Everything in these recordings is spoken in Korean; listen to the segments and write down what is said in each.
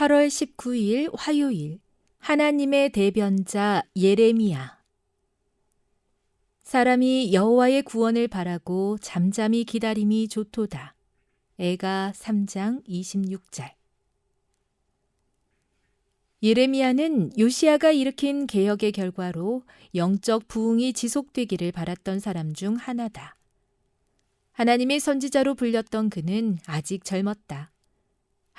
8월 19일 화요일 하나님의 대변자 예레미야 사람이 여호와의 구원을 바라고 잠잠히 기다림이 좋도다. 애가 3장 26절 예레미야는 요시아가 일으킨 개혁의 결과로 영적 부흥이 지속되기를 바랐던 사람 중 하나다. 하나님의 선지자로 불렸던 그는 아직 젊었다.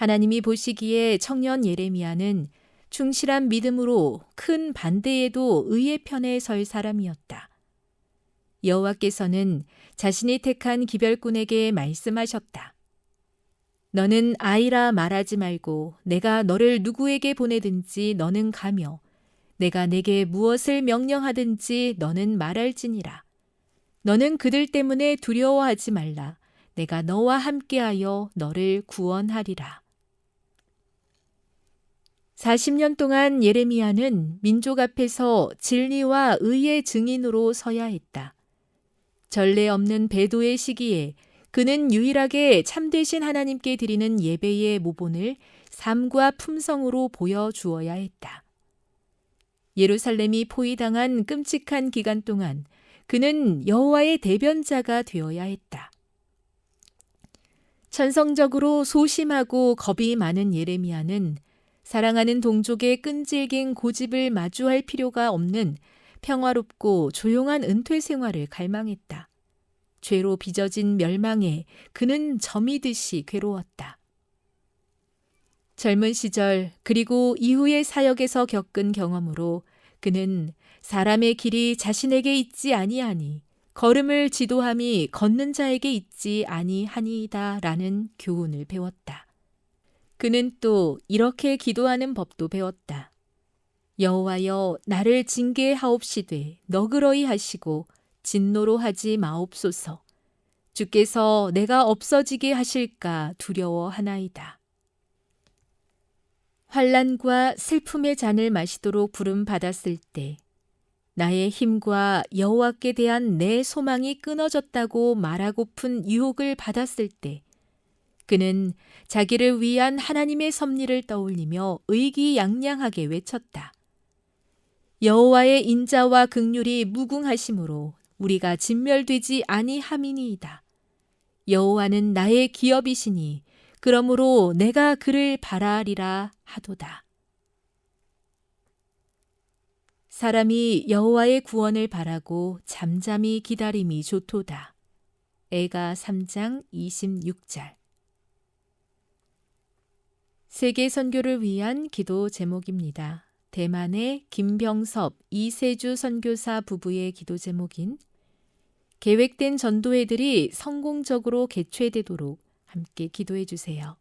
하나님이 보시기에 청년 예레미야는 충실한 믿음으로 큰 반대에도 의의 편에 설 사람이었다. 여호와께서는 자신이 택한 기별꾼에게 말씀하셨다. 너는 아이라 말하지 말고 내가 너를 누구에게 보내든지 너는 가며 내가 내게 무엇을 명령하든지 너는 말할지니라. 너는 그들 때문에 두려워하지 말라. 내가 너와 함께하여 너를 구원하리라. 40년 동안 예레미야는 민족 앞에서 진리와 의의 증인으로 서야 했다. 전례 없는 배도의 시기에 그는 유일하게 참되신 하나님께 드리는 예배의 모본을 삶과 품성으로 보여주어야 했다. 예루살렘이 포위당한 끔찍한 기간 동안 그는 여호와의 대변자가 되어야 했다. 천성적으로 소심하고 겁이 많은 예레미야는 사랑하는 동족의 끈질긴 고집을 마주할 필요가 없는 평화롭고 조용한 은퇴 생활을 갈망했다. 죄로 빚어진 멸망에 그는 점이듯이 괴로웠다. 젊은 시절 그리고 이후의 사역에서 겪은 경험으로 그는 사람의 길이 자신에게 있지 아니하니 걸음을 지도함이 걷는 자에게 있지 아니하니이다라는 교훈을 배웠다. 그는 또 이렇게 기도하는 법도 배웠다. 여호와여 나를 징계하옵시되 너그러이 하시고 진노로 하지 마옵소서. 주께서 내가 없어지게 하실까 두려워하나이다. 환란과 슬픔의 잔을 마시도록 부름 받았을 때 나의 힘과 여호와께 대한 내 소망이 끊어졌다고 말하고픈 유혹을 받았을 때 그는 자기를 위한 하나님의 섭리를 떠올리며 의기양양하게 외쳤다. 여호와의 인자와 극률이 무궁하심으로 우리가 진멸되지 아니함이니이다. 여호와는 나의 기업이시니 그러므로 내가 그를 바라리라 하도다. 사람이 여호와의 구원을 바라고 잠잠히 기다림이 좋도다. 애가 3장 26절 세계 선교를 위한 기도 제목입니다. 대만의 김병섭, 이세주 선교사 부부의 기도 제목인 계획된 전도회들이 성공적으로 개최되도록 함께 기도해 주세요.